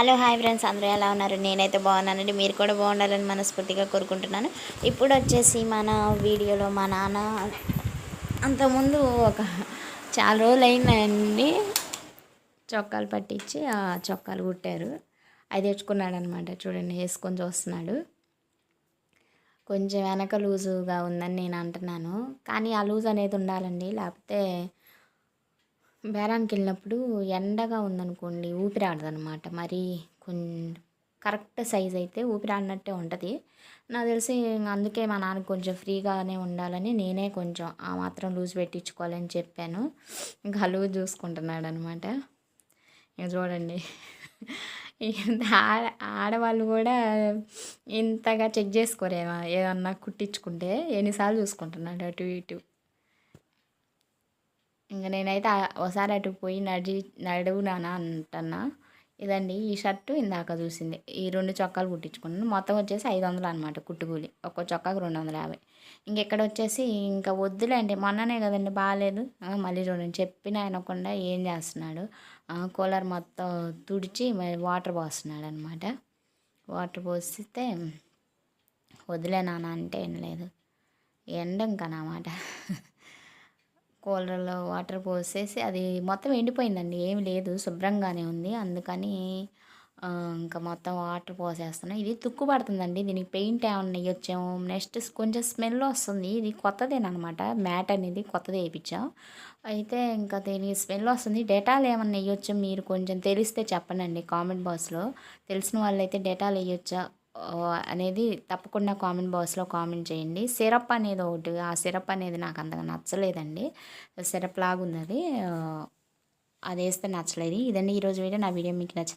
Hello hi friends. అందరూ ఎలా ఉన్నారు? నేనైతే బాగున్నానండి. మీరు కూడా బాగుండాలని మనస్ఫూర్తిగా కోరుకుంటున్నాను. ఇప్పుడు వచ్చేసి మన వీడియోలో మా నాన్న అంతకుముందు ఒక చాలా రోజులు అయిందండి చొక్కాలు పట్టించి ఆ చొక్కాలు కుట్టారు. అది తెచ్చుకున్నాడు అనమాట చూడండి వేసుకొని చూస్తున్నాడు. కొంచెం వెనక లూజుగా ఉందని నేను అంటున్నాను. కానీ ఆ లూజ్ అనేది ఉండాలండి. లేకపోతే బేరానికి వెళ్ళినప్పుడు ఎండగా ఉందనుకోండి ఊపిరాడదనమాట. మరి కొంచెం కరెక్ట్ సైజ్ అయితే ఊపిరి ఆడినట్టే ఉంటుంది. నాకు తెలిసి అందుకే మా నాన్న కొంచెం ఫ్రీగానే ఉండాలని నేనే కొంచెం ఆ మాత్రం లూజ్ పెట్టించుకోవాలని చెప్పాను. ఇంకా లూజ్ చూసుకుంటున్నాడు అనమాట ఇక చూడండి. ఆడ ఆడవాళ్ళు కూడా ఇంతగా చెక్ చేసుకోరేమో ఏమన్నా కుట్టించుకుంటే ఎన్నిసార్లు చూసుకుంటున్నాడు అటు ఇటు. ఇంకా నేనైతే ఒకసారి అటు పోయి నడి నడువు అంటున్నా. ఇదండి ఈ షర్టు ఇందాక చూసింది. ఈ రెండు చొక్కాలు కుట్టించుకున్నాను. మొత్తం వచ్చేసి ఐదు వందలు అనమాట కుట్టుకూలి. ఒక్కో చొక్కాకు రెండు వందల యాభై ఇంకెక్కడ వచ్చేసి ఇంకా వద్దులేండి. మొన్ననే కదండి బాగాలేదు మళ్ళీ రెండు చెప్పిన అనకుండా ఏం చేస్తున్నాడు? కూలర్ మొత్తం తుడిచి వాటర్ పోస్తున్నాడు అనమాట వాటర్ పోస్తే వదిలే నాన్న అంటే ఏం లేదు. ఎండ ఇంకా అన్నమాట కూలర్లో వాటర్ పోసేసి అది మొత్తం ఎండిపోయిందండి ఏమి లేదు శుభ్రంగానే ఉంది. అందుకని ఇంకా మొత్తం వాటర్ పోసేస్తున్నాను ఇది తుక్కు పడుతుందండి దీనికి పెయింట్ ఏమన్నా వేయొచ్చాము. నెక్స్ట్ కొంచెం స్మెల్ వస్తుంది. ఇది కొత్తదేనమాట మ్యాట్ అనేది కొత్తది వేయించాం. అయితే ఇంకా దీనికి స్మెల్ వస్తుంది. డెటాల్ ఏమన్నా వేయొచ్చా మీరు కొంచెం తెలిస్తే చెప్పండి కామెంట్ బాక్స్లో. తెలిసిన వాళ్ళైతే డెటాల్ వేయొచ్చా? అనేది తప్పకుండా కామెంట్ బాక్స్లో కామెంట్ చేయండి. సిరప్ అనేది ఒకటి ఆ సిరప్ అనేది నాకు అంతగా నచ్చలేదండి. సిరప్ లాగా ఉన్నది అది అది వేస్తే నచ్చలేదు. ఇదండి ఈరోజు వీడియో. నా వీడియో మీకు నచ్చింది